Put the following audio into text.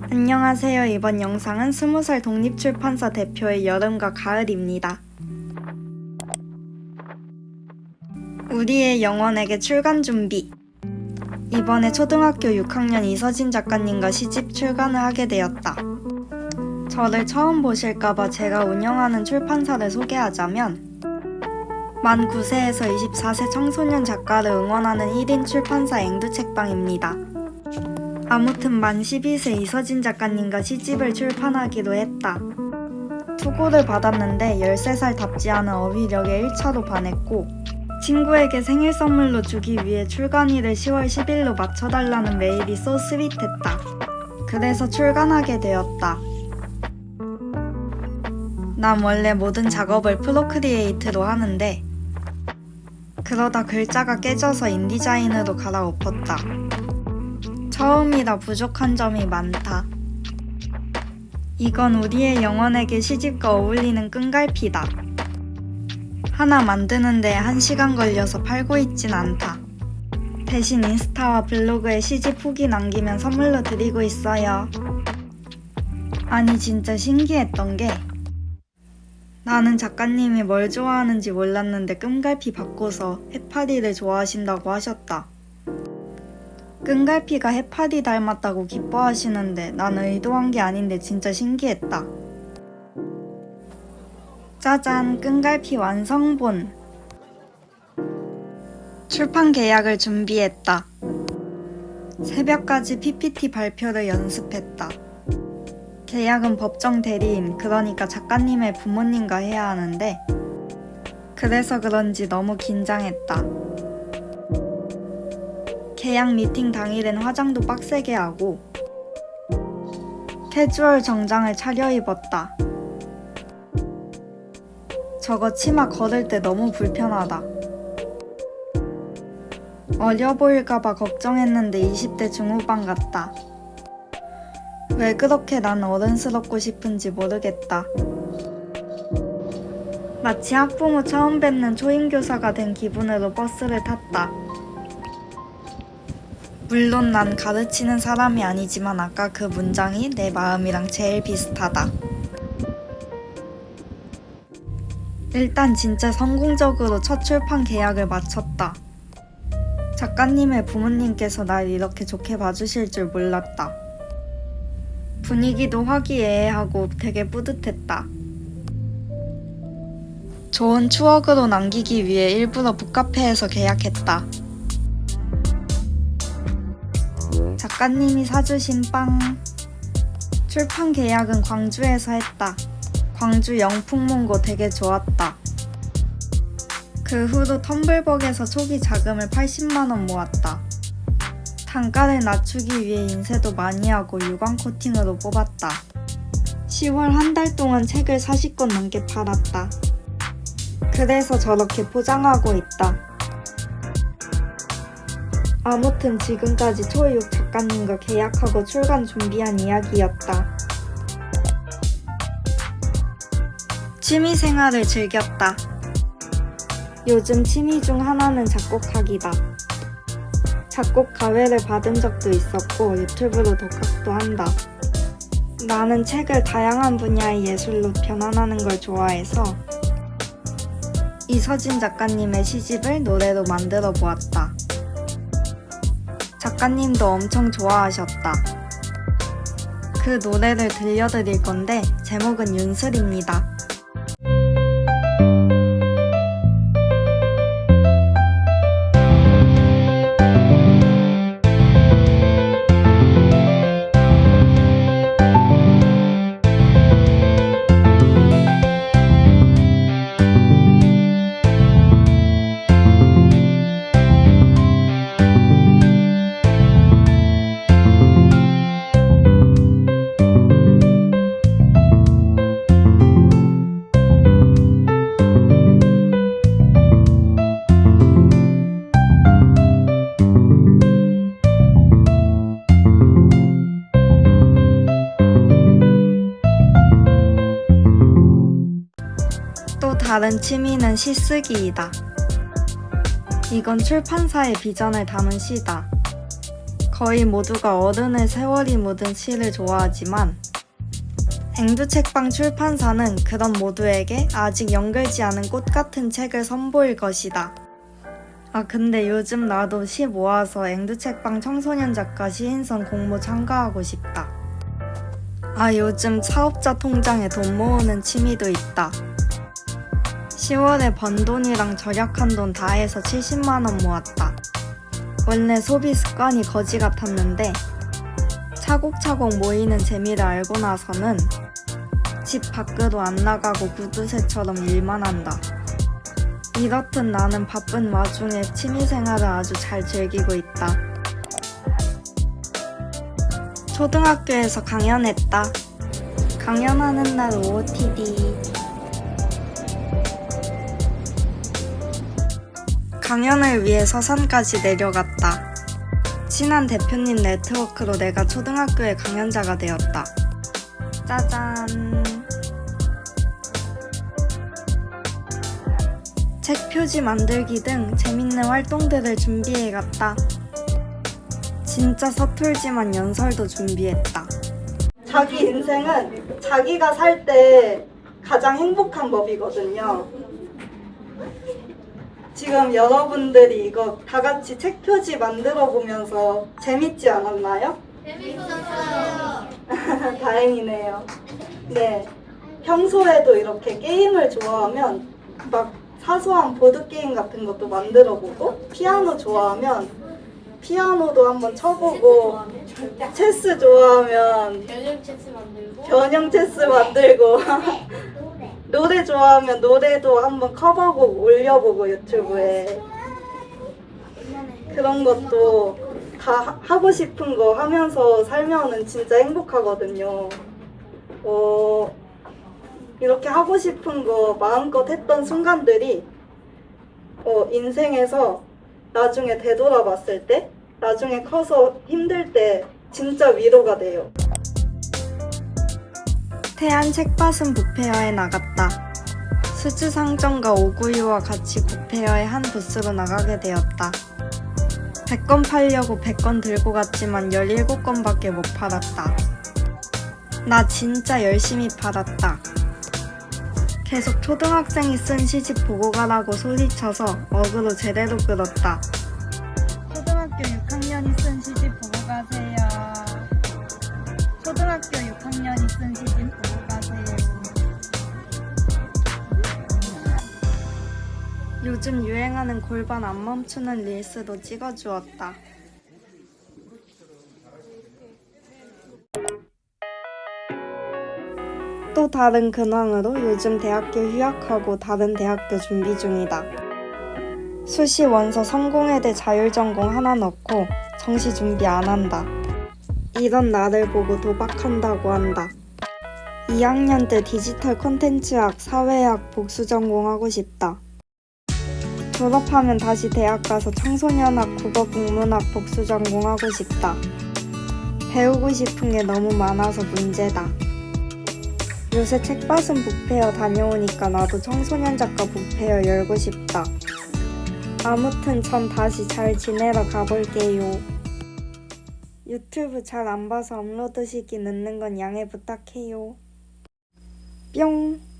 안녕하세요. 이번 영상은 20살 독립출판사 대표의 여름과 가을입니다. 우리의 영혼에게 출간 준비. 이번에 초등학교 6학년 이서진 작가님과 시집 출간을 하게 되었다. 저를 처음 보실까봐 제가 운영하는 출판사를 소개하자면 만 9세에서 24세 청소년 작가를 응원하는 1인 출판사 앵두 책방입니다. 아무튼 만 12세 이서진 작가님과 시집을 출판하기로 했다. 투고를 받았는데 13살 답지 않은 어휘력에 1차로 반했고 친구에게 생일 선물로 주기 위해 출간일을 10월 10일로 맞춰달라는 메일이 소 스윗했다. 그래서 출간하게 되었다. 난 원래 모든 작업을 프로크리에이트로 하는데 그러다 글자가 깨져서 인디자인으로 갈아엎었다. 처음이라 부족한 점이 많다. 이건 우리의 영혼에게 시집과 어울리는 끈갈피다. 하나 만드는데 한 시간 걸려서 팔고 있진 않다. 대신 인스타와 블로그에 시집 후기 남기면 선물로 드리고 있어요. 아니 진짜 신기했던 게 나는 작가님이 뭘 좋아하는지 몰랐는데 끈갈피 바꿔서 해파리를 좋아하신다고 하셨다. 끈갈피가 해파리 닮았다고 기뻐하시는데 난 의도한 게 아닌데 진짜 신기했다. 짜잔, 끈갈피 완성본. 출판 계약을 준비했다. 새벽까지 PPT 발표를 연습했다. 계약은 법정 대리인, 그러니까 작가님의 부모님과 해야 하는데, 그래서 그런지 너무 긴장했다. 계약 미팅 당일엔 화장도 빡세게 하고 캐주얼 정장을 차려입었다. 저거 치마 걸을 때 너무 불편하다. 어려 보일까봐 걱정했는데 20대 중후반 같다. 왜 그렇게 난 어른스럽고 싶은지 모르겠다. 마치 학부모 처음 뵙는 초임교사가 된 기분으로 버스를 탔다. 물론 난 가르치는 사람이 아니지만 아까 그 문장이 내 마음이랑 제일 비슷하다. 일단 진짜 성공적으로 첫 출판 계약을 마쳤다. 작가님의 부모님께서 날 이렇게 좋게 봐주실 줄 몰랐다. 분위기도 화기애애하고 되게 뿌듯했다. 좋은 추억으로 남기기 위해 일부러 북카페에서 계약했다. 작가님이 사주신 빵. 출판 계약은 광주에서 했다. 광주 영풍문고 되게 좋았다. 그 후로 텀블벅에서 초기 자금을 80만원 모았다. 단가를 낮추기 위해 인쇄도 많이 하고 유광 코팅으로 뽑았다. 10월 한 달 동안 책을 40권 넘게 팔았다. 그래서 저렇게 포장하고 있다. 아무튼 지금까지 초육 작가님과 계약하고 출간 준비한 이야기였다. 취미 생활을 즐겼다. 요즘 취미 중 하나는 작곡하기다. 작곡 가회를 받은 적도 있었고 유튜브로 독학도 한다. 나는 책을 다양한 분야의 예술로 변환하는 걸 좋아해서 이서진 작가님의 시집을 노래로 만들어 보았다. 작가님도 엄청 좋아하셨다. 그 노래를 들려드릴 건데 제목은 윤슬입니다. 다른 취미는 시쓰기이다. 이건 출판사의 비전을 담은 시다. 거의 모두가 어른의 세월이 묻은 시를 좋아하지만 앵두책방 출판사는 그런 모두에게 아직 연결지 않은 꽃 같은 책을 선보일 것이다. 아 근데 요즘 나도 시 모아서 앵두책방 청소년 작가 시인선 공모 참가하고 싶다. 아 요즘 사업자 통장에 돈 모으는 취미도 있다. 10월에 번 돈이랑 절약한 돈 다 해서 70만 원 모았다. 원래 소비 습관이 거지 같았는데 차곡차곡 모이는 재미를 알고 나서는 집 밖으로 안 나가고 구두쇠처럼 일만 한다. 이렇듯 나는 바쁜 와중에 취미생활을 아주 잘 즐기고 있다. 초등학교에서 강연했다. 강연하는 날 OOTD. 강연을 위해 서 산까지 내려갔다. 친한 대표님 네트워크로 내가 초등학교의 강연자가 되었다. 짜잔. 책 표지 만들기 등 재밌는 활동들을 준비해 갔다. 진짜 서툴지만 연설도 준비했다. 자기 인생은 자기가 살 때 가장 행복한 법이거든요. 지금 여러분들이 이거 다 같이 책 표지 만들어 보면서 재밌지 않았나요? 재밌었어요. 다행이네요. 네. 평소에도 이렇게 게임을 좋아하면 막 사소한 보드게임 같은 것도 만들어 보고 피아노 좋아하면 피아노도 한번 쳐보고 체스 좋아하면 변형 체스 만들고 변형 체스 만들고 노래 좋아하면 노래도 한번 커버곡 올려보고 유튜브에 그런 것도 다 하- 하고 싶은 거 하면서 살면은 진짜 행복하거든요. 어, 이렇게 하고 싶은 거 마음껏 했던 순간들이 어, 인생에서 나중에 되돌아봤을 때, 나중에 커서 힘들 때 진짜 위로가 돼요. 태안 책밭은 북페어에 나갔다. 수즈상점과 오구이와 같이 북페어의 한 부스로 나가게 되었다. 100건 팔려고 100건 들고 갔지만 17건밖에 못 팔았다. 나 진짜 열심히 팔았다. 계속 초등학생이 쓴 시집 보고 가라고 소리쳐서 어그로 제대로 끌었다. 초등학교 6학년이 쓴 시집 보고 가세요. 초등학교 6학년이 쓴 시집 보고 요즘 유행하는 골반 안 멈추는 릴스도 찍어주었다. 또 다른 근황으로 요즘 대학교 휴학하고 다른 대학교 준비 중이다. 수시 원서 성공회대 자율전공 하나 넣고 정시 준비 안 한다. 이런 나를 보고 도박한다고 한다. 2학년 때 디지털 콘텐츠학, 사회학 복수 전공하고 싶다. 졸업하면 다시 대학 가서 청소년학, 국어 국문학 복수 전공하고 싶다. 배우고 싶은 게 너무 많아서 문제다. 요새 책밭은 북페어 다녀오니까 나도 청소년 작가 북페어 열고 싶다. 아무튼 전 다시 잘 지내러 가볼게요. 유튜브 잘 안 봐서 업로드 시기 늦는 건 양해 부탁해요. 뿅!